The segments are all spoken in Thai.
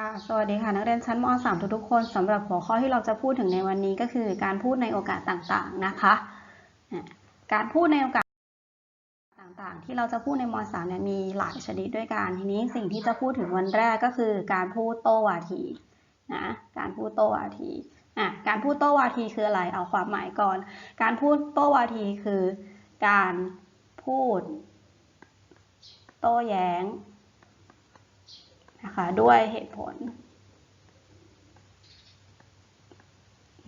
ค่ะ สวัสดีค่ะ นักเรียนชั้นม .3 ทุกๆคนสำหรับหัวข้อที่เราจะพูดถึงในวันนี้ก็คือการพูดในโอกาสต่างๆนะคะ การพูดในโอกาสต่างๆ ที่เราจะพูดในม .3 เนี่ยมีหลายชนิดด้วยกันทีนี้สิ่งที่จะพูดถึงวันแรกก็คือ การพูดโต้วาทีนะการพูดโต้วาทีอะการพูดโต้วาทีคืออะไรเอาความหมายก่อน การพูดโต้วาทีคือ การพูด โต้แย้ง นะคะด้วยเหตุผล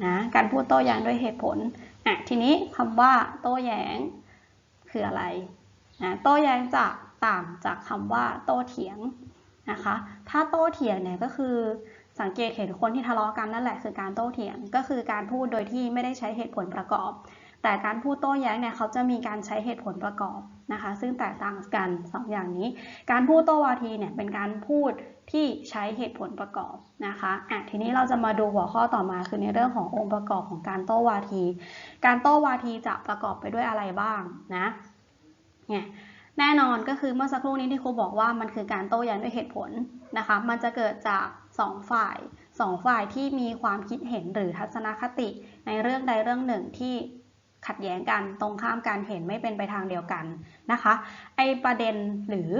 นะการพูดโต้แย้งด้วยเหตุผลอะทีนี้คำว่าโต้แย้งคืออะไรนะโต้แย้งจะต่างจากคำว่าโต้เถียงนะคะ ถ้าโต้เถียงเนี่ยก็คือสังเกตเห็นคนที่ทะเลาะกันนั่นแหละคือการโต้เถียง ก็คือการพูดโดยที่ไม่ได้ใช้เหตุผลประกอบ แต่การพูดโต้แย้งเนี่ยเขาจะมีการใช้เหตุผลประกอบนะคะ ซึ่งแตกต่างกันสองอย่างนี้ การพูดโต้วาทีเนี่ยเป็นการพูดที่ใช้เหตุผลประกอบนะคะอะทีนี้เราจะมาดูหัวข้อต่อมาคือในเรื่องขององค์ประกอบของการโต้วาที การโต้วาทีจะประกอบไปด้วยอะไรบ้างนะเนี่ยแน่นอนก็คือเมื่อสักครู่นี้ที่ครูบอกว่ามันคือการโต้แย้งด้วยเหตุผลนะคะ มันจะเกิดจากสองฝ่ายสองฝ่ายที่มีความคิดเห็นหรือทัศนคติในเรื่องใดเรื่องหนึ่งที่ ขัดแย้งกันตรงข้ามการเห็นไม่เป็นไปทางเดียวกันนะคะ ไอประเด็นหรือ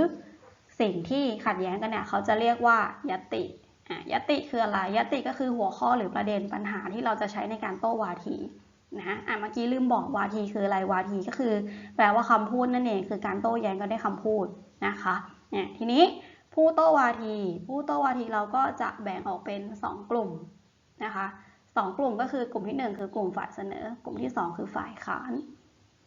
สิ่งที่ขัดแย้งกันเนี่ยเขาจะเรียกว่ายติอะยติคืออะไรยติก็คือหัวข้อหรือประเด็นปัญหาที่เราจะใช้ในการโต้วาทีนะอะเมื่อกี้ลืมบอกวาทีคืออะไรวาทีก็คือ แปลว่าคำพูดนั่นเองคือการโต้แย้งกันด้วยคำพูดนะคะเนี่ยทีนี้ผู้โต้วาที ผู้โต้วาทีเราก็จะแบ่งออกเป็น 2 กลุ่มนะคะ สองกลุ่มก็คือกลุ่มที่ 1 คือกลุ่มฝ่ายเสนอ กลุ่มที่ 2 คือฝ่ายค้าน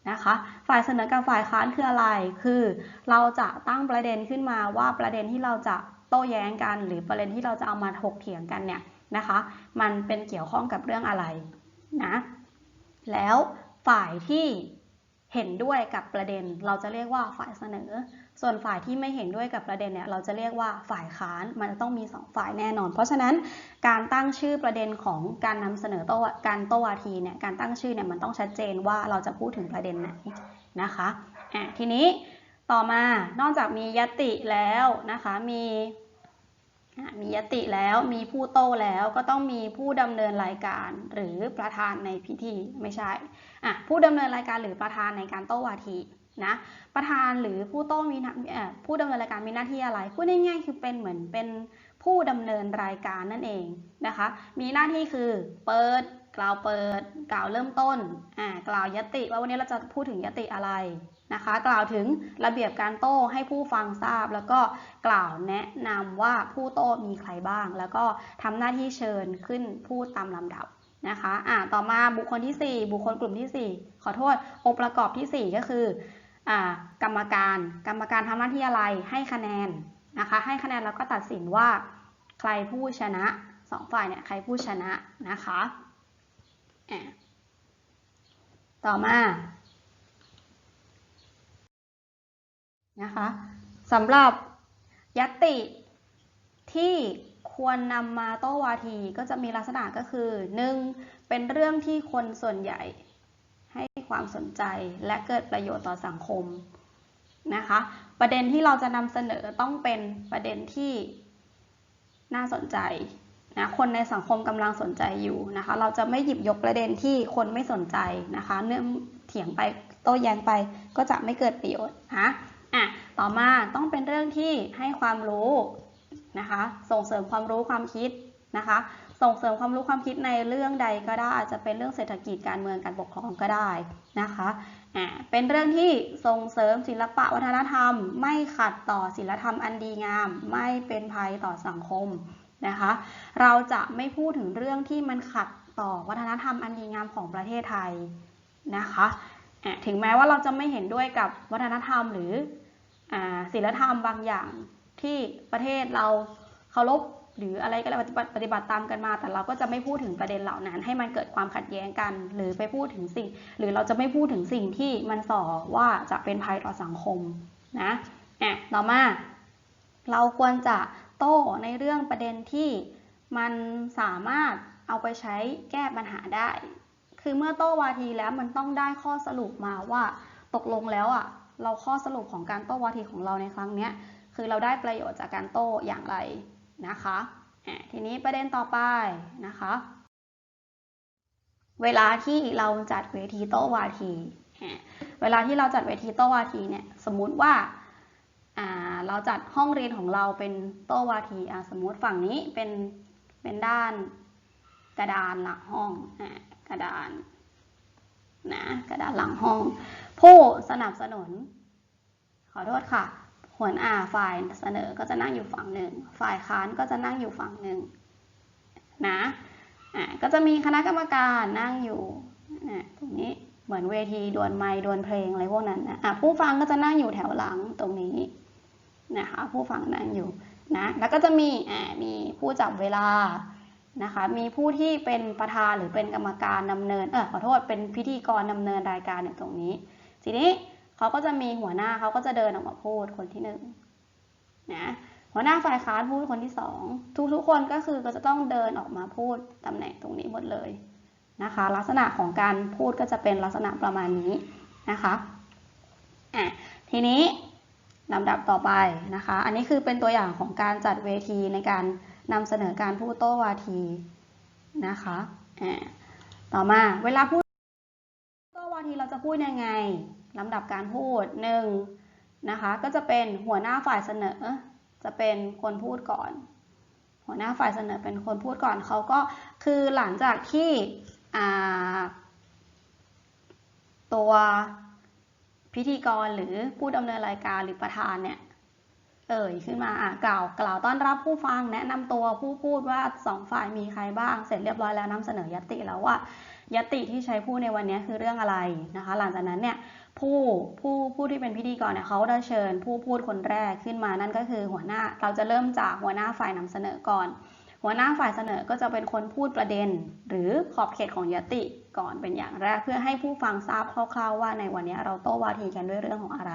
นะคะ ฝ่ายเสนอกับฝ่ายค้านคืออะไร คือเราจะตั้งประเด็นขึ้นมาว่าประเด็นที่เราจะโต้แย้งกัน หรือประเด็นที่เราจะเอามาถกเถียงกันเนี่ยนะคะ มันเป็นเกี่ยวข้องกับเรื่องอะไรนะ แล้วฝ่ายที่ เห็นด้วยกับประเด็น เราจะเรียกว่าฝ่ายเสนอ ส่วนฝ่ายที่ไม่เห็นด้วยกับประเด็นเนี่ยเราจะเรียกว่าฝ่ายค้านมันจะต้องมี 2 ฝ่ายแน่นอน เพราะฉะนั้นการตั้งชื่อประเด็นของการนำเสนอโต้การโต้วาทีเนี่ยการตั้งชื่อเนี่ยมันต้องชัดเจนว่าเราจะพูดถึงประเด็นไหนนะคะอะทีนี้ต่อมานอกจากมียติแล้วนะคะมี มียติแล้วมีผู้โต้แล้วก็ต้องมีผู้ดำเนินรายการหรือประธานในพิธีไม่ใช่อะผู้ดำเนินรายการหรือประธานในการโต้วาทีนะประธานหรือผู้โต้มีผู้ดำเนินรายการมีหน้าที่อะไรพูดง่ายๆคือเป็นเหมือนเป็นผู้ดำเนินรายการนั่นเองนะคะ มีหน้าที่คือเปิด กล่าวเปิด กล่าวเริ่มต้นอ่ากล่าวยติว่าวันนี้เราจะพูดถึงยติอะไรนะคะ กล่าวถึงระเบียบการโต้ให้ผู้ฟังทราบ แล้วก็กล่าวแนะนำว่าผู้โต้มีใครบ้าง แล้วก็ทำหน้าที่เชิญขึ้นพูดตามลำดับนะคะอ่าต่อมาบุคคลที่ 4 บุคคลกลุ่มที่ 4 ขอโทษ องค์ประกอบที่ 4 ก็คืออ่ากรรมการ กรรมการทำหน้าที่อะไรให้คะแนนนะคะ ให้คะแนนแล้วก็ตัดสินว่าใครผู้ชนะสองฝ่ายเนี่ยใครผู้ชนะนะคะ ต่อมา นะคะสำหรับยติที่ควรนำมาโต้วาทีก็จะมีลักษณะก็คือ 1. เป็นเรื่องที่คนส่วนใหญ่ให้ความสนใจและเกิดประโยชน์ต่อสังคมนะคะ ประเด็นที่เราจะนำเสนอต้องเป็นประเด็นที่น่าสนใจ นะคนในสังคมกำลังสนใจอยู่นะคะ เราจะไม่หยิบยกประเด็นที่คนไม่สนใจนะคะ เนื่องเถียงไปโต้แย้งไปก็จะไม่เกิดประโยชน์นะอะต่อมาต้องเป็นเรื่องที่ให้ความรู้นะคะ ส่งเสริมความรู้ความคิดนะคะ ส่งเสริมความรู้ความคิดในเรื่องใดก็ได้อาจจะเป็นเรื่องเศรษฐกิจการเมืองการปกครองก็ได้นะคะอ่าเป็นเรื่องที่ส่งเสริมศิลปะวัฒนธรรม ไม่ขัดต่อศิลธรรมอันดีงาม ไม่เป็นภัยต่อสังคม นะคะ เราจะไม่พูดถึงเรื่องที่มันขัดต่อวัฒนธรรมอันดีงามของประเทศไทยนะคะถึงแม้ว่าเราจะไม่เห็นด้วยกับวัฒนธรรมหรือศีลธรรมบางอย่างที่ประเทศเราเคารพหรืออะไรก็แล้วปฏิบัติตามกันมา แต่เราก็จะไม่พูดถึงประเด็นเหล่านั้น ให้มันเกิดความขัดแย้งกัน หรือไปพูดถึงสิ่ง หรือเราจะไม่พูดถึงสิ่งที่มันส่อว่าจะเป็นภัยต่อสังคมนะแอบต่อมาเราควรจะ โต้ในเรื่องประเด็นที่มันสามารถเอาไปใช้แก้ปัญหาได้ คือเมื่อโต้วาทีแล้วมันต้องได้ข้อสรุปมาว่าตกลงแล้วอะเราข้อสรุปของการโต้วาทีของเราในครั้งนี้คือเราได้ประโยชน์จากการโต้อย่างไรนะคะทีนี้ประเด็นต่อไปนะคะ เวลาที่เราจัดเวทีโต้วาที เวลาที่เราจัดเวทีโต้วาทีเนี่ยสมมุติว่า เราจัดห้องเรียนของเราเป็นโต้วาทีสมมติฝั่งนี้เป็นเป็นด้านกระดานหลังห้องกระดานนะกระดานหลังห้อง ผู้สนับสนุน ขอโทษค่ะหัวหน้าฝ่ายเสนอก็จะนั่งอยู่ฝั่งหนึ่ง ฝ่ายค้านก็จะนั่งอยู่ฝั่งหนึ่งนะอะก็จะมีคณะกรรมการนั่งอยู่อะตรงนี้เหมือนเวทีดวลไม้ดวลเพลงอะไรพวกนั้นนะอะผู้ฟังก็จะนั่งอยู่แถวหลังตรงนี้ นะคะ ผู้ฟังนั่งอยู่นะแล้วก็จะมีอะมีผู้จับเวลานะคะ มีผู้ที่เป็นประธานหรือเป็นกรรมการดำเนินเออขอโทษเป็นพิธีกรดำเนินรายการอยู่ตรงนี้ ทีนี้เขาก็จะมีหัวหน้าเขาก็จะเดินออกมาพูดคนที่หนึ่งนะหัวหน้าฝ่ายค้านพูดคนที่สองทุกๆคนก็คือก็จะต้องเดินออกมาพูดตำแหน่งตรงนี้หมดเลยนะคะ ลักษณะของการพูดก็จะเป็นลักษณะประมาณนี้นะคะอะทีนี้ ลำดับต่อไปนะคะ อันนี้คือเป็นตัวอย่างของการจัดเวทีในการนำเสนอการพูดโต้วาทีนะคะต่อมาเวลาพูดก็วาทีเราจะพูดยังไงลำดับการพูดหนึ่งนะคะก็จะเป็นหัวหน้าฝ่ายเสนอ จะเป็นคนพูดก่อน หัวหน้าฝ่ายเสนอเป็นคนพูดก่อนเขาก็คือหลังจากที่ตัว พิธีกรหรือผู้ดำเนินรายการหรือประธานเนี่ยเอ่ยขึ้นมาอะกล่าวกล่าวต้อนรับผู้ฟังแนะนำตัวผู้พูดว่าสองฝ่ายมีใครบ้าง เสร็จเรียบร้อยแล้วนำเสนอยติแล้วว่ายติที่ใช้พูดในวันนี้คือเรื่องอะไรนะคะ หลังจากนั้นเนี่ยผู้ผู้ผู้ที่เป็นพิธีกรเนี่ยเขาได้เชิญผู้พูดคนแรกขึ้นมานั่นก็คือหัวหน้าเราจะเริ่มจากหัวหน้าฝ่ายนำเสนอก่อน หัวหน้าฝ่ายเสนอก็จะเป็นคนพูดประเด็น หรือขอบเขตของยติ ก่อนเป็นอย่างแรกเพื่อให้ผู้ฟังทราบคร่าวๆว่าในวันนี้เราโต้วาทีกันด้วยเรื่องของอะไร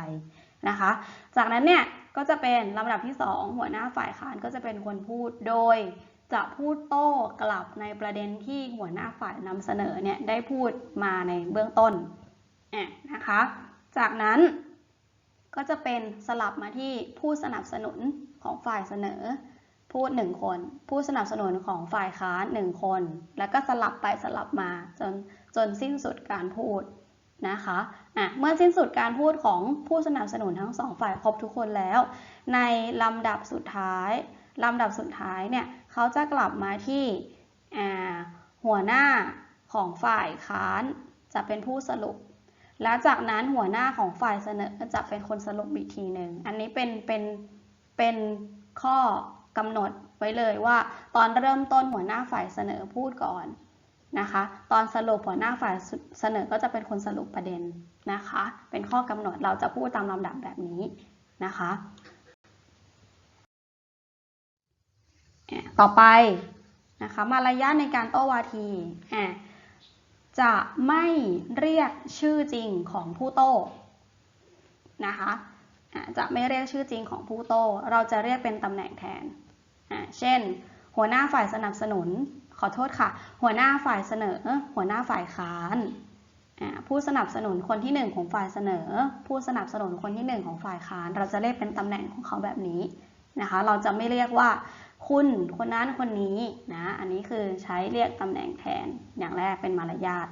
นะคะ จากนั้นเนี่ยก็จะเป็นลำดับที่ 2 หัวหน้าฝ่ายค้านก็จะเป็นคนพูดโดยจะพูดโต้กลับในประเด็นที่หัวหน้าฝ่ายนำเสนอเนี่ยได้พูดมาในเบื้องต้นอะนะคะ จากนั้นก็จะเป็นสลับมาที่ผู้สนับสนุนของฝ่ายเสนอ พูดหนึ่งคน ผู้สนับสนุนของฝ่ายค้านหนึ่งคน แล้วก็สลับไปสลับมาจนจนสิ้นสุดการพูดนะคะอะเมื่อสิ้นสุดการพูดของผู้สนับสนุนทั้งสองฝ่ายครบทุกคนแล้ว ในลำดับสุดท้ายลำดับสุดท้ายเนี่ยเขาจะกลับมาที่หัวหน้าของฝ่ายค้านจะเป็นผู้สรุป และจากนั้นหัวหน้าของฝ่ายเสนอจะเป็นคนสรุปอีกทีหนึ่งอันนี้เป็นเป็นเป็นข้อ กำหนดไว้เลยว่า ตอนเริ่มต้นหัวหน้าฝ่ายเสนอพูดก่อนนะคะ ตอนสรุปหัวหน้าฝ่ายเสนอก็จะเป็นคนสรุปประเด็นนะคะ เป็นข้อกำหนดเราจะพูดตามลำดับแบบนี้นะคะ ต่อไปนะคะมารยาทในการโต้วาทีจะไม่เรียกชื่อจริงของผู้โต้นะคะจะไม่เรียกชื่อจริงของผู้โต้ เราจะเรียกเป็นตำแหน่งแทน เช่น หัวหน้าฝ่ายสนับสนุน ขอโทษค่ะ หัวหน้าฝ่ายเสนอ หัวหน้าฝ่ายค้าน ผู้สนับสนุนคนที่หนึ่งของฝ่ายเสนอ ผู้สนับสนุนคนที่หนึ่งของฝ่ายค้าน เราจะเรียกเป็นตำแหน่งของเขาแบบนี้นะคะ เราจะไม่เรียกว่าคุณคนนั้นคนนี้นะ อันนี้คือใช้เรียกตำแหน่งแทนอย่างแรกเป็นมารยาท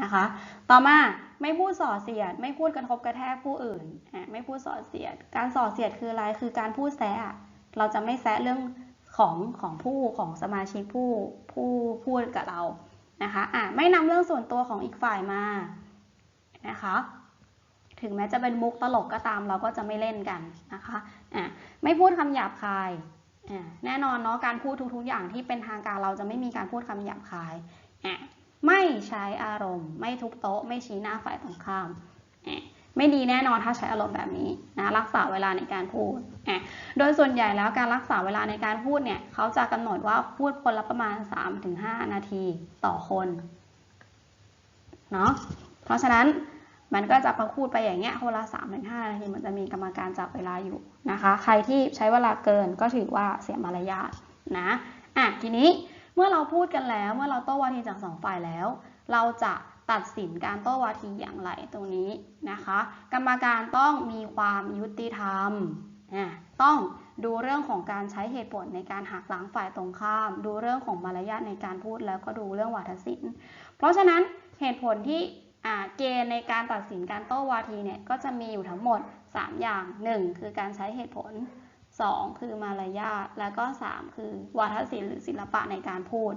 นะคะ ต่อมาไม่พูดส่อเสียด ไม่พูดกระทบกระแทกผู้อื่น ไม่พูดส่อเสียด การส่อเสียดคืออะไร คือการพูดแซะเราจะไม่แซะเรื่อง ของของผู้ของสมาชิกผู้ผู้พูดกับเรานะคะอะไม่นำเรื่องส่วนตัวของอีกฝ่ายมานะคะ ถึงแม้จะเป็นมุกตลกก็ตามเราก็จะไม่เล่นกันนะคะอะไม่พูดคำหยาบคายอ่าแน่นอนเนาะการพูดทุกๆอย่างที่เป็นทางการเราจะไม่มีการพูดคำหยาบคายอ่าไม่ใช้อารมณ์ ไม่ทุบโต๊ะ ไม่ชี้หน้าฝ่ายตรงข้าม ไม่ดีแน่นอนถ้าใช้อารมณ์แบบนี้นะรักษาเวลาในการพูดอะโดยส่วนใหญ่แล้วการรักษาเวลาในการพูดเนี่ยเขาจะกำหนดว่าพูดคนละประมาณ 3-5 นาทีต่อคนเนาะเพราะฉะนั้นมันก็จะพูดไปอย่างเงี้ยคนละ3าถึงหนาทีมันจะมีกรรมการจับเวลาอยู่นะคะ ใครที่ใช้เวลาเกินก็ถือว่าเสียมารยาทนะอะทีนี้เมื่อเราพูดกันแล้ว เมื่อเราโต้วาทีจากสองฝ่ายแล้ว เราจะ ตัดสินการโต้วาทีอย่างไรตรงนี้นะคะ กรรมการต้องมีความยุติธรรม ต้องดูเรื่องของการใช้เหตุผลในการหักล้างฝ่ายตรงข้าม ดูเรื่องของมารยาทในการพูดแล้วก็ดูเรื่องวาทศิลป์ เพราะฉะนั้นเหตุผลที่เกณฑ์ในการตัดสินการโต้วาทีเนี่ยก็จะมีอยู่ทั้งหมด 3 อย่าง 1 คือการใช้เหตุผล 2 คือมารยาท แล้วก็ 3 คือวาทศิลป์หรือศิลปะในการพูด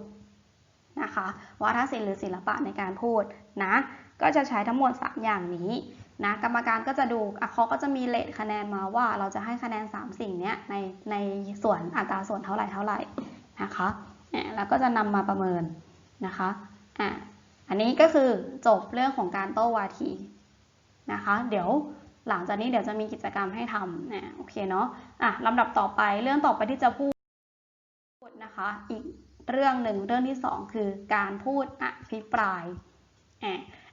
นะคะวาทศิลป์หรือศิลปะในการพูดนะก็จะใช้ทั้งหมด 3 อย่างนี้นะกรรมการก็จะดูอะเขาก็จะมีเลทคะแนนมาว่าเราจะให้คะแนน 3 สิ่งนี้ในในส่วนอัตราส่วนเท่าไหร่เท่าไหร่นะคะเนี่ยแล้วก็จะนำมาประเมินนะคะอะอันนี้ก็คือจบเรื่องของการโต้วาทีนะคะ เดี๋ยวหลังจากนี้เดี๋ยวจะมีกิจกรรมให้ทำนะโอเคเนาะอะลำดับต่อไปเรื่องต่อไปที่จะพูดนะคะอีก เรื่องหนึ่งเรื่องที่สองคือการพูดอภิปราย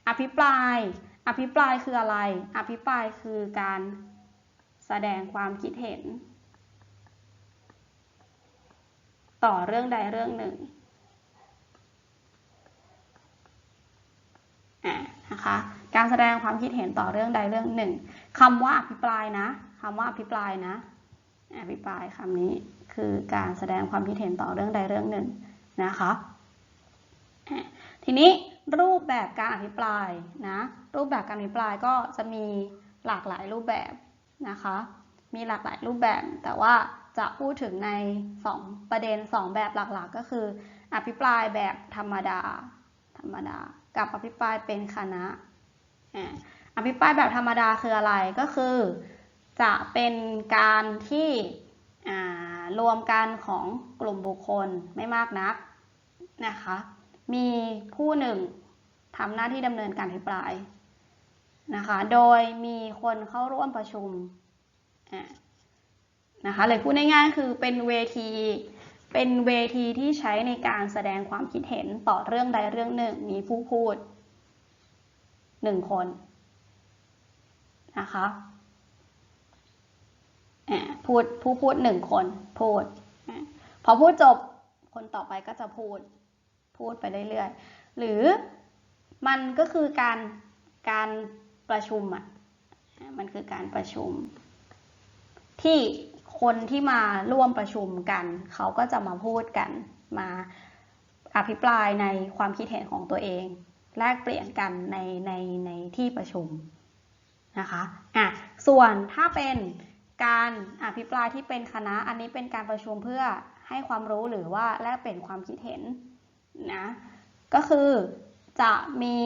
อภิปราย อภิปรายคืออะไร อภิปรายคือการแสดงความคิดเห็น ต่อเรื่องใดเรื่องหนึ่งนะคะการแสดงความคิดเห็นต่อเรื่องใดเรื่องหนึ่งคำว่าอภิปรายนะคำว่าอภิปรายนะอภิปรายคำนี้คือการแสดงความคิดเห็นต่อเรื่องใดเรื่องหนึ่ง นะคะ ทีนี้รูปแบบการอภิปรายนะ รูปแบบการอภิปรายก็จะมีหลากหลายรูปแบบนะคะ มีหลากหลายรูปแบบ แต่ว่าจะพูดถึงใน 2 ประเด็น 2 แบบหลักๆ ก็คือ อภิปรายแบบธรรมดา ธรรมดา กับอภิปรายเป็นคณะ อภิปรายแบบธรรมดาคืออะไร ก็คือ จะเป็นการที่รวมกันของกลุ่มบุคคลไม่มากนัก นะคะ มีผู้หนึ่งทำหน้าที่ดำเนินการอภิปรายนะคะ โดยมีคนเข้าร่วมประชุมนะคะเลยพูดง่ายๆคือเป็นเวที เป็นเวทีที่ใช้ในการแสดงความคิดเห็นต่อเรื่องใดเรื่องหนึ่ง มีผู้พูดหนึ่งคนนะคะอะพูดผู้พูดหนึ่งคนพูด พอพูดจบคนต่อไปก็จะพูด พูดไปเรื่อยๆ หรือมันก็คือการการประชุมอะ มันคือการประชุม ที่คนที่มาร่วมประชุมกัน เขาก็จะมาพูดกันมาอภิปรายในความคิดเห็นของตัวเอง แลกเปลี่ยนกันในในในที่ประชุมนะคะอะส่วนถ้าเป็นการอภิปรายที่เป็นคณะ อันนี้เป็นการประชุมเพื่อให้ความรู้หรือว่าแลกเปลี่ยนความคิดเห็น นะก็คือจะมี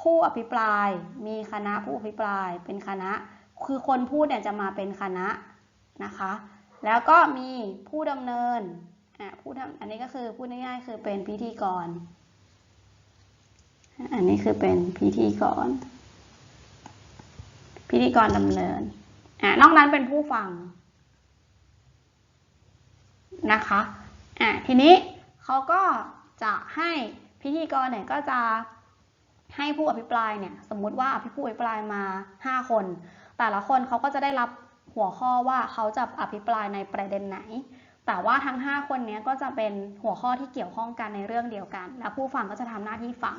ผู้อภิปราย มีคณะผู้อภิปรายเป็นคณะ คือคนพูดเนี่ยจะมาเป็นคณะนะคะ แล้วก็มีผู้ดำเนินอะผู้ทำอันนี้ก็คือพูดง่ายๆคือเป็นพิธีกร อันนี้คือเป็นพิธีกร พิธีกรดำเนินอะนอกนั้นเป็นผู้ฟังนะคะอะทีนี้เขาก็ จะให้พิธีกรเนี่ยก็จะให้ผู้อภิปรายเนี่ยสมมุติว่าอภิผู้อภิปรายมา 5 คน แต่ละคนเขาก็จะได้รับหัวข้อว่าเขาจะอภิปรายในประเด็นไหน แต่ว่าทั้ง 5 คนนี้ก็จะเป็นหัวข้อที่เกี่ยวข้องกันในเรื่องเดียวกัน แล้วผู้ฟังก็จะทำหน้าที่ฟัง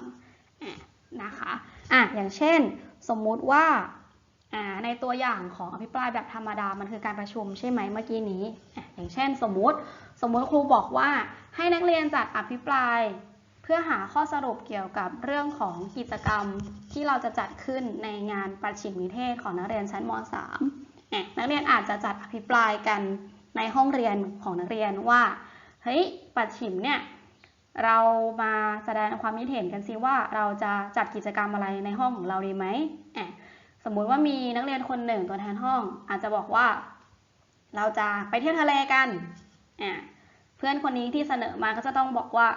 นะคะอะอย่างเช่น สมมุติว่า ในตัวอย่างของอภิปรายแบบธรรมดา มันคือการประชุมใช่ไหมเมื่อกี้นี้ อย่างเช่นสมมุติ สมมุติครูบอกว่าให้นักเรียนจัดอภิปราย เพื่อหาข้อสรุปเกี่ยวกับเรื่องของกิจกรรมที่เราจะจัดขึ้นในงานประชิมนิเทศของนักเรียนชั้นม .3 นักเรียนอาจจะจัดอภิปรายกันในห้องเรียนของนักเรียนว่า เฮ้ยปัดฉิมเนี่ย เรามาแสดงความคิดเห็นกันซิว่าเราจะจัดกิจกรรมอะไรในห้องของเราดีไหมอะ สมมุติว่ามีนักเรียนคนหนึ่งตัวแทนห้อง อาจจะบอกว่า เราจะไปเที่ยวทะเลกันอะเพื่อนคนนี้ที่เสนอมาก็จะต้องบอกว่า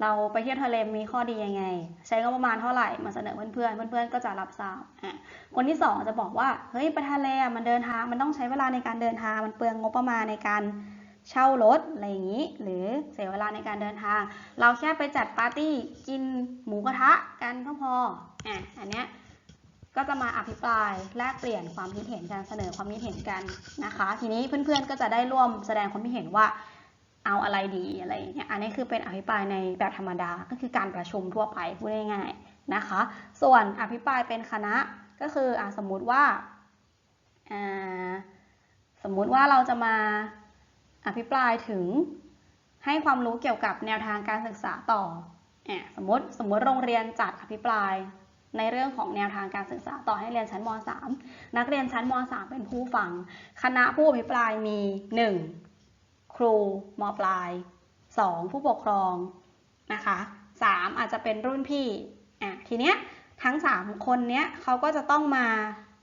เราไปเที่ยวทะเลมีข้อดียังไง ใช้งบประมาณเท่าไหร่มาเสนอเพื่อนๆเพื่อนๆก็จะรับทราบอะคนที่สองจะบอกว่าเฮ้ยไปทะเลมันเดินทางมันต้องใช้เวลาในการเดินทางมันเปลืองงบประมาณในการเช่ารถอะไรอย่างนี้ หรือเสียเวลาในการเดินทาง เราแค่ไปจัดปาร์ตี้กินหมูกระทะกันก็พออะอันเนี้ย ก็จะมาอภิปรายแลกเปลี่ยนความคิดเห็นกันเสนอความคิดเห็นกันนะคะ ทีนี้เพื่อนๆก็จะได้ร่วมแสดงความคิดเห็นว่าเอาอะไรดีอะไรอย่างเงี้ยอันนี้คือเป็นอภิปรายในแบบธรรมดาก็คือการประชุมทั่วไปพูดง่ายๆนะคะ ส่วนอภิปรายเป็นคณะก็คืออสมมุติว่าสมมุติว่าเราจะมาอภิปรายถึงให้ความรู้เกี่ยวกับแนวทางการศึกษาต่ออะสมมติสมมติโรงเรียนจัดอภิปราย ในเรื่องของแนวทางการศึกษาต่อให้เรียนชั้นม .3 นักเรียนชั้นม .3 เป็นผู้ฟัง คณะผู้อภิปรายมี 1. ครูมปลาย 2. ผู้ปกครองนะคะ 3. อาจจะเป็นรุ่นพี่อะทีเนี้ยทั้ง 3 คนเนี้ยเขาก็จะต้องมา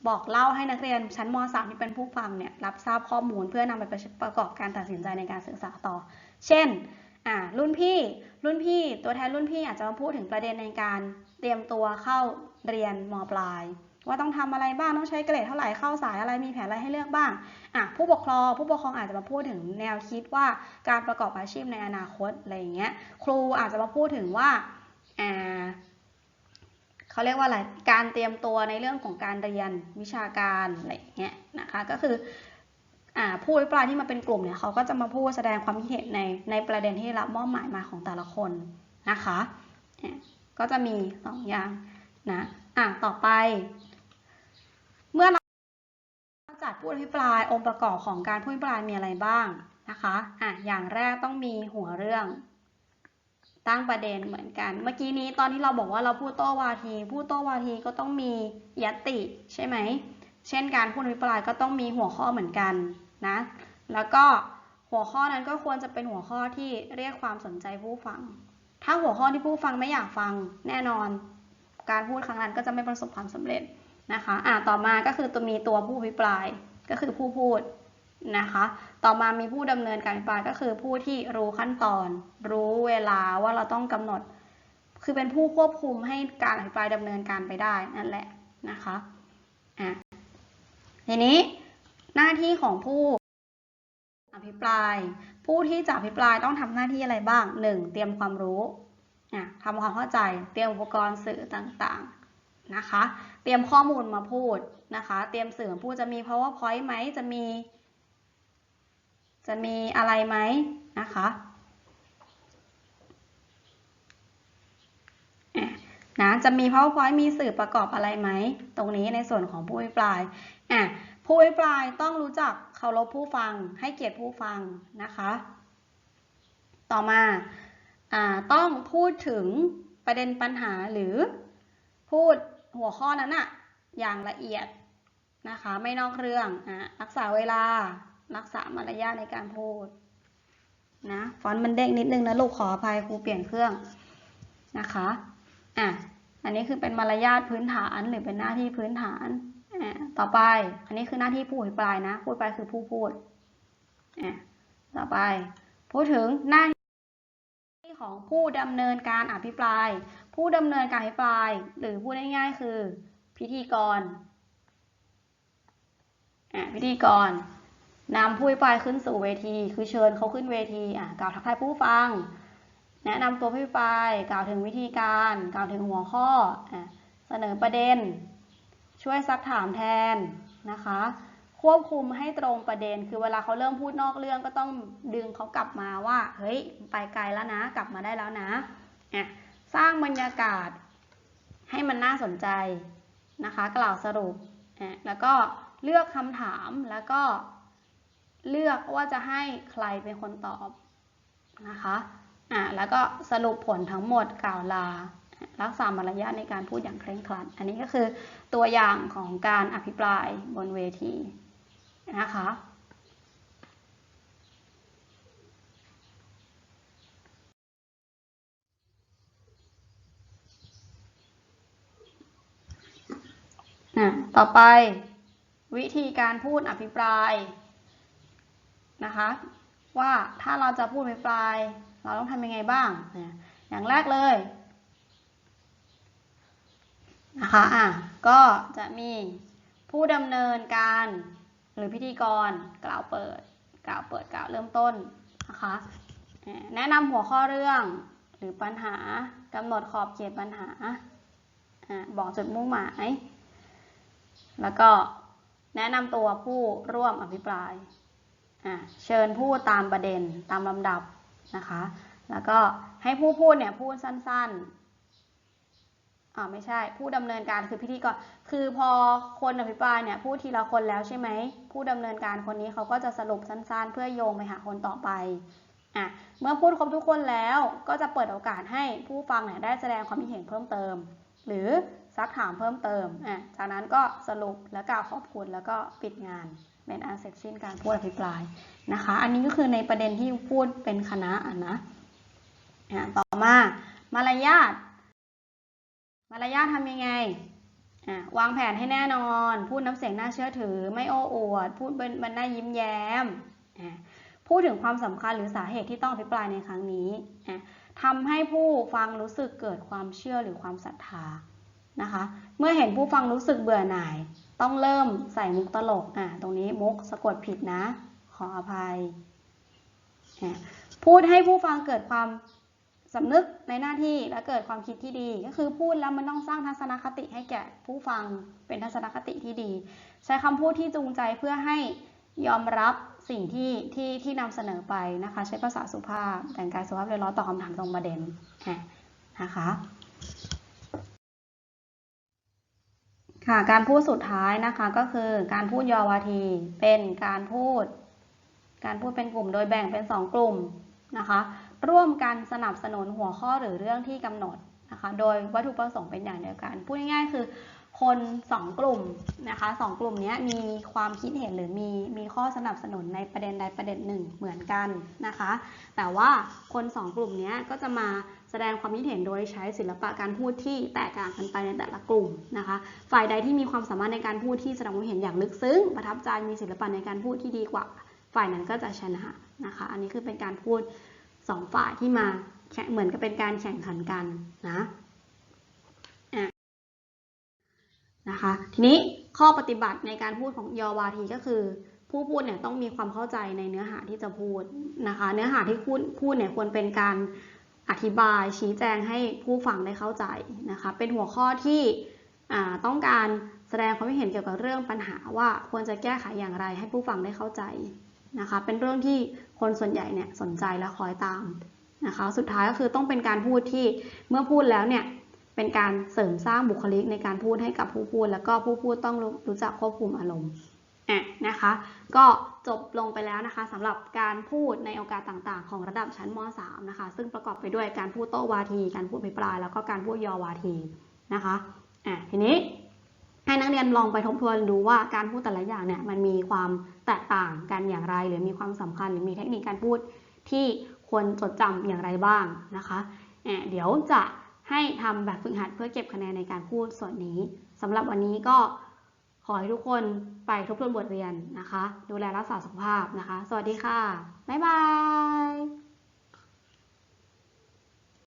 บอกเล่าให้นักเรียนชั้นม .3 ที่เป็นผู้ฟังเนี่ยรับทราบข้อมูลเพื่อนำไปประกอบการตัดสินใจในการศึกษาต่อ เช่น อ่ารุ่นพี่รุ่นพี่ตัวแทนรุ่นพี่อาจจะมาพูดถึงประเด็นในการเตรียมตัวเข้าเรียนมปลาย ว่าต้องทำอะไรบ้างต้องใช้เกรดเท่าไหร่เข้าสายอะไรมีแผนอะไรให้เลือกบ้างอะผู้ปกครองผู้ปกครองอาจจะมาพูดถึงแนวคิดว่าการประกอบอาชีพในอนาคตอะไรอย่างเงี้ยครูอาจจะมาพูดถึงว่าอ่าเขาเรียกว่าอะไรการเตรียมตัวในเรื่องของการเรียนวิชาการอะไรอย่างเงี้ยนะคะก็คือ ผู้อภิปรายที่มาเป็นกลุ่มเนี่ยเขาก็จะมาพูดแสดงความคิดเห็นในในประเด็นที่รับมอบหมายมาของแต่ละคนนะคะก็จะมีสองอย่างนะอะต่อไป เมื่อเราจัดผู้อภิปรายองค์ประกอบของการผู้อภิปรายมีอะไรบ้างนะคะอะอย่างแรกต้องมีหัวเรื่อง ตั้งประเด็นเหมือนกัน เมื่อกี้นี้ตอนที่เราบอกว่าเราพูดโต้วาที พูดโต้วาทีก็ต้องมียติใช่ไหมเช่นการพูดอภิปรายก็ต้องมีหัวข้อเหมือนกัน นะแล้วก็หัวข้อนั้นก็ควรจะเป็นหัวข้อที่เรียกความสนใจผู้ฟัง ถ้าหัวข้อที่ผู้ฟังไม่อยากฟังแน่นอน การพูดครั้งนั้นก็จะไม่ประสบความสำเร็จนะคะอ่าต่อมาก็คือตัวมีตัวผู้อภิปรายก็คือผู้พูดนะคะ ต่อมามีผู้ดำเนินการอภิปรายก็คือผู้ที่รู้ขั้นตอน รู้เวลาว่าเราต้องกำหนด คือเป็นผู้ควบคุมให้การอภิปรายดำเนินการไปได้นั่นแหละนะคะอะทีนี้ หน้าที่ของผู้อภิปราย ผู้ที่จะอภิปรายต้องทำหน้าที่อะไรบ้าง 1. เตรียมความรู้ทำความเข้าใจ เตรียมอุปกรณ์สื่อต่างๆนะคะ เตรียมข้อมูลมาพูดนะคะ เตรียมสื่อมาพูดจะมี powerpoint ไหมจะมี จะมีอะไรไหมนะคะนะจะมี powerpoint มีสื่อประกอบอะไรไหม ตรงนี้ในส่วนของผู้อภิปรายอะ ผู้อภิปรายต้องรู้จักเคารพผู้ฟัง ให้เกียรติผู้ฟังนะคะ ต่อมาอาต้องพูดถึงประเด็นปัญหาหรือพูดหัวข้อนั้นอะอย่างละเอียดนะคะ ไม่นอกเรื่องอรักษาเวลา รักษามารยาทในการพูดนะฟอนต์มันเด้งนิดนึงนะลูกขออภัยครูเปลี่ยนเครื่องนะคะอะอันนี้คือเป็นมารยาทพื้นฐานหรือเป็นหน้าที่พื้นฐาน ต่อไป อันนี้คือหน้าที่ผู้อภิปรายนะ พูดไปคือผู้พูดอะต่อไป พูดถึงหน้าที่ของผู้ดำเนินการอภิปราย ผู้ดำเนินการอภิปราย หรือพูดง่ายๆคือ พิธีกรอะพิธีกรนำผู้อภิปรายขึ้นสู่เวที คือเชิญเขาขึ้นเวทีอะกล่าวทักทายผู้ฟัง แนะนำตัวผู้อภิปราย กล่าวถึงวิธีการ กล่าวถึงหัวข้ออะเสนอประเด็น ช่วยซักถามแทนนะคะ ควบคุมให้ตรงประเด็น คือเวลาเขาเริ่มพูดนอกเรื่องก็ต้องดึงเขากลับมาว่า เฮ้ย ไปไกลแล้วนะ กลับมาได้แล้วนะอะสร้างบรรยากาศให้มันน่าสนใจนะคะ กล่าวสรุปอะแล้วก็เลือกคำถามแล้วก็เลือกว่าจะให้ใครเป็นคนตอบนะคะอะแล้วก็สรุปผลทั้งหมดกล่าวลา รักษามารยาทในการพูดอย่างเคร่งครัด อันนี้ก็คือตัวอย่างของการอภิปรายบนเวทีนะคะอ่ต่อไปวิธีการพูดอภิปรายนะคะว่าถ้าเราจะพูดอภิปราย เราต้องทำยังไงบ้าง อย่างแรกเลย นะคะอะก็จะมีผู้ดำเนินการหรือพิธีกรกล่าวเปิด กล่าวเปิดกล่าวเริ่มต้นนะคะแนะนำหัวข้อเรื่องหรือปัญหากำหนดขอบเขตปัญหาบอกจุดมุ่งหมาย แล้วก็แนะนำตัวผู้ร่วมอภิปรายเชิญพูดตามประเด็นตามลำดับนะคะ แล้วก็ให้ผู้พูดเนี่ยพูดสั้น อ่าไม่ใช่ ผู้ดำเนินการคือพิธีกรคือพอคนอภิปรายเนี่ยพูดทีละคนแล้วใช่ไหมผู้ดำเนินการคนนี้เขาก็จะสรุปสั้นๆ เพื่อโยงไปหาคนต่อไปอะเมื่อพูดครบทุกคนแล้วก็จะเปิดโอกาสให้ผู้ฟังเนี่ยได้แสดงความคิดเห็นเพิ่มเติม หรือซักถามเพิ่มเติมอะจากนั้นก็สรุปและกล่าวขอบคุณแล้วก็ปิดงานเป็นอันเสร็จสิ้นการพูดอภิปรายนะคะ อันนี้ก็คือในประเด็นที่พูดเป็นคณะอะนะอะต่อมามารยาท มารยาททำยังไงอะวางแผนให้แน่นอน พูดน้ำเสียงน่าเชื่อถือ ไม่โอ้อวด พูดเป็นมันน่ายิ้มแย้มอะพูดถึงความสำคัญหรือสาเหตุที่ต้องอภิปรายในครั้งนี้อะทำให้ผู้ฟังรู้สึกเกิดความเชื่อหรือความศรัทธานะคะ เมื่อเห็นผู้ฟังรู้สึกเบื่อหน่าย ต้องเริ่มใส่มุกตลกอะตรงนี้มุกสะกดผิดนะ ขออภัยอะพูดให้ผู้ฟังเกิดความ สำนึกในหน้าที่และเกิดความคิดที่ดี ก็คือพูดแล้วมันต้องสร้างทัศนคติให้แก่ผู้ฟังเป็นทัศนคติที่ดี ใช้คำพูดที่จูงใจเพื่อให้ยอมรับสิ่งที่ที่ที่นำเสนอไปนะคะ ใช้ภาษาสุภาพแต่งกายสุภาพเรียบร้อยตอบคำถามตรงประเด็นอะนะคะค่ะการพูดสุดท้ายนะคะก็คือการพูดยอวาทีเป็นการพูด การพูดเป็นกลุ่มโดยแบ่งเป็นสองกลุ่มนะคะ ร่วมกันสนับสนุนหัวข้อหรือเรื่องที่กำหนดนะคะ โดยวัตถุประสงค์เป็นอย่างเดียวกัน พูดง่ายๆคือคนสองกลุ่มนะคะสองกลุ่มนี้มีความคิดเห็นหรือมีมีข้อสนับสนุนในประเด็นใดประเด็นหนึ่งเหมือนกันนะคะ แต่ว่าคนสองกลุ่มนี้ก็จะมาแสดงความคิดเห็นโดยใช้ศิลปะการพูดที่แตกต่างกันไปในแต่ละกลุ่มนะคะ ฝ่ายใดที่มีความสามารถในการพูดที่แสดงความเห็นอย่างลึกซึ้ง ประทับใจมีศิลปะในการพูดที่ดีกว่า ฝ่ายนั้นก็จะชนะนะคะ อันนี้คือเป็นการพูด สองฝ่ายที่มาแข่งเหมือนกับเป็นการแข่งขันกันนะอะนะคะทีนี้ข้อปฏิบัติในการพูดของยอวาทีก็คือ ผู้พูดเนี่ยต้องมีความเข้าใจในเนื้อหาที่จะพูดนะคะ เนื้อหาที่พูดพูดเนี่ยควรเป็นการอธิบายชี้แจงให้ผู้ฟังได้เข้าใจนะคะ เป็นหัวข้อที่ต้องการแสดงความเห็นเกี่ยวกับเรื่องปัญหาว่าควรจะแก้ไขอย่างไรให้ผู้ฟังได้เข้าใจ นะคะ เป็นเรื่องที่คนส่วนใหญ่เนี่ยสนใจและคอยตามนะคะ สุดท้ายก็คือต้องเป็นการพูดที่เมื่อพูดแล้วเนี่ยเป็นการเสริมสร้างบุคลิกในการพูดให้กับผู้พูด แล้วก็ผู้พูดต้องรู้รู้จักควบคุมอารมณ์อะนะคะ ก็จบลงไปแล้วนะคะสำหรับการพูดในโอกาสต่างๆ ของระดับชั้นม .3 นะคะ ซึ่งประกอบไปด้วยการพูดโต้วาที การพูดอภิปราย แล้วก็การพูดยอวาทีนะคะอะทีนี้ ให้นักเรียนลองไปทบทวนดูว่าการพูดแต่ละอย่างเนี่ยมันมีความแตกต่างกันอย่างไร หรือมีความสำคัญหรือมีเทคนิคการพูดที่ควรจดจำอย่างไรบ้างนะคะอ่เดี๋ยวจะให้ทำแบบฝึกหัดเพื่อเก็บคะแนนในการพูดส่วนนี้สำหรับวันนี้ก็ขอให้ทุกคนไปทบทวนบทเรียนนะคะ ดูแลรักษาสุขภาพนะคะ สวัสดีค่ะ บ๊ายบาย